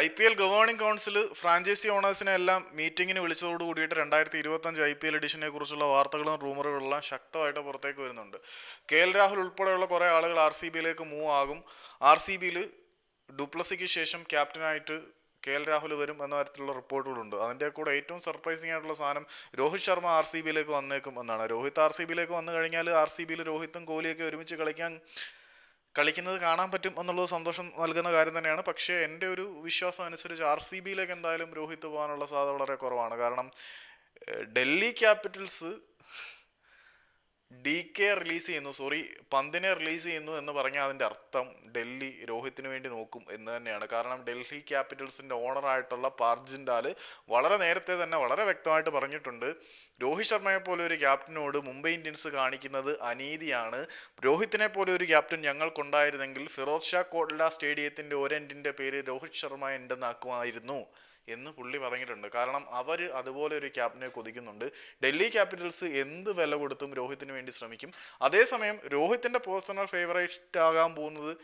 I P L governing council franchise ഓണേഴ്സിനെ എല്ലാം മീറ്റിംഗിന് വിളിച്ചതോട് കൂടിയിട്ട് രണ്ടായിരത്തി ഇരുപത്തഞ്ച് ഐ പി എൽ എഡിഷനെ കുറിച്ചുള്ള വാർത്തകളും റൂമറുകളെല്ലാം ശക്തമായിട്ട് പുറത്തേക്ക് വരുന്നുണ്ട്. കെ എൽ രാഹുൽ ഉൾപ്പെടെയുള്ള കുറേ ആളുകൾ ആർ സി ബിയിലേക്ക് മൂവ് ആകും. ആർ സി ബിയിൽ ഡുപ്ലസിക്ക് ശേഷം ക്യാപ്റ്റനായിട്ട് കെ എൽ രാഹുൽ വരും എന്ന തരത്തിലുള്ള റിപ്പോർട്ടുകളുണ്ട്. അതിന്റെ കൂടെ ഏറ്റവും സർപ്രൈസിംഗ് ആയിട്ടുള്ള സാധനം രോഹിത് ശർമ്മ ആർ സി ബിയിലേക്ക് വന്നേക്കും എന്നാണ്. രോഹിത് ആർ സി ബിയിലേക്ക് വന്നു കഴിഞ്ഞാൽ ആർ സി ബിയിൽ രോഹിത്തും കോഹ്ലിയൊക്കെ ഒരുമിച്ച് കളിക്കാൻ കളിക്കുന്നത് കാണാൻ പറ്റും എന്നുള്ളത് സന്തോഷം നൽകുന്ന കാര്യം തന്നെയാണ്. പക്ഷേ എന്റെ ഒരു വിശ്വാസം അനുസരിച്ച് ആർ സി ബിയിലേക്ക് എന്തായാലും രോഹിത് പോകാനുള്ള സാധ്യത വളരെ കുറവാണ്. കാരണം Delhi Capitals D K release ചെയ്യുന്നു. സോറി പന്തിനെ റിലീസ് ചെയ്യുന്നു എന്ന് പറഞ്ഞാൽ അതിന്റെ അർത്ഥം ഡൽഹി രോഹിത്തിന് വേണ്ടി നോക്കും എന്ന് തന്നെയാണ്. കാരണം ഡൽഹി ക്യാപിറ്റൽസിന്റെ ഓണറായിട്ടുള്ള പാർജിൻഡാൽ വളരെ നേരത്തെ തന്നെ വ്യക്തമായിട്ട് പറഞ്ഞിട്ടുണ്ട്. രോഹിത് ശർമ്മയെ പോലെ ഒരു ക്യാപ്റ്റനോട് മുംബൈ ഇന്ത്യൻസ് കാണിക്കുന്നത് അനീതിയാണ്. രോഹിത്തിനെ പോലെ ഒരു ക്യാപ്റ്റൻ ഞങ്ങൾക്കുണ്ടായിരുന്നെങ്കിൽ ഫിറോസ് ഷാ കോട്ല സ്റ്റേഡിയത്തിന്റെ ഒരെൻഡിന്റെ പേര് രോഹിത് ശർമ്മ എന്റെന്നാക്കുമായിരുന്നു എന്ന് പുള്ളി പറഞ്ഞിട്ടുണ്ട്. കാരണം അവർ അതുപോലെ ഒരു ക്യാപ്റ്റനെ കൊതിക്കുന്നുണ്ട്. ഡൽഹി ക്യാപിറ്റൽസ് എന്ത് വില കൊടുത്തും രോഹിത്തിന് വേണ്ടി ശ്രമിക്കും. അതേസമയം രോഹിത്തിന്റെ പേഴ്സണൽ ഫേവറേറ്റ് ആകാൻ പോകുന്നത്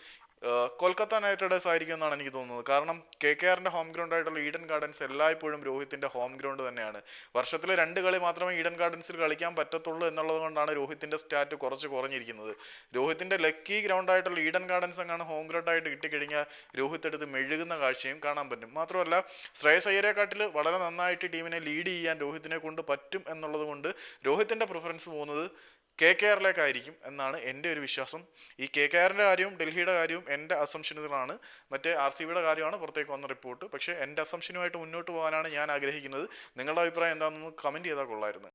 കൊൽക്കത്ത നൈറ്റ് റൈഡേഴ്സ് ആയിരിക്കും എന്നാണ് എനിക്ക് തോന്നുന്നത്. കാരണം കെ കെ ആറിന്റെ ഹോം ഗ്രൗണ്ട് ആയിട്ടുള്ള ഈഡൻ ഗാർഡൻസ് എല്ലായ്പ്പോഴും രോഹിത്തിന്റെ ഹോം ഗ്രൗണ്ട് തന്നെയാണ്. വർഷത്തിൽ രണ്ട് കളി മാത്രമേ ഈഡൻ ഗാർഡൻസിൽ കളിക്കാൻ പറ്റത്തുള്ളൂ എന്നുള്ളത് കൊണ്ടാണ് രോഹിത്തിന്റെ സ്റ്റാറ്റ് കുറച്ച് കുറഞ്ഞിരിക്കുന്നത്. രോഹിത്തിന്റെ ലക്കി ഗ്രൗണ്ട് ആയിട്ടുള്ള ഈഡൻ ഗാർഡൻസ് എങ്ങാണ് ഹോം ഗ്രൗണ്ട് ആയിട്ട് കിട്ടിക്കഴിഞ്ഞാൽ രോഹിത് എടുത്ത് മെഴുകുന്ന കാഴ്ചയും കാണാൻ പറ്റും. മാത്രമല്ല ശ്രേയസ് അയ്യരെക്കാട്ടിൽ വളരെ നന്നായിട്ട് ടീമിനെ ലീഡ് ചെയ്യാൻ രോഹിത്തിനെ കൊണ്ട് പറ്റും എന്നുള്ളത് കൊണ്ട് രോഹിത്തിന്റെ പ്രിഫറൻസ് പോകുന്നത് കെ കെ ആറിലേക്കായിരിക്കും എന്നാണ് എന്റെ ഒരു വിശ്വാസം. ഈ കെ കെ ആറിന്റെ കാര്യവും ഡൽഹിയുടെ കാര്യവും എന്റെ അസംഷനുകളാണ് മറ്റേ ആർ സി ബിയുടെ കാര്യമാണ് പുറത്തേക്ക് വന്ന റിപ്പോർട്ട് പക്ഷേ എന്റെ അസംഷനുമായിട്ട് മുന്നോട്ട് പോകാനാണ് ഞാൻ ആഗ്രഹിക്കുന്നത്. നിങ്ങളുടെ അഭിപ്രായം എന്താണെന്ന് കമന്റ് ചെയ്താൽ കൊള്ളായിരുന്നു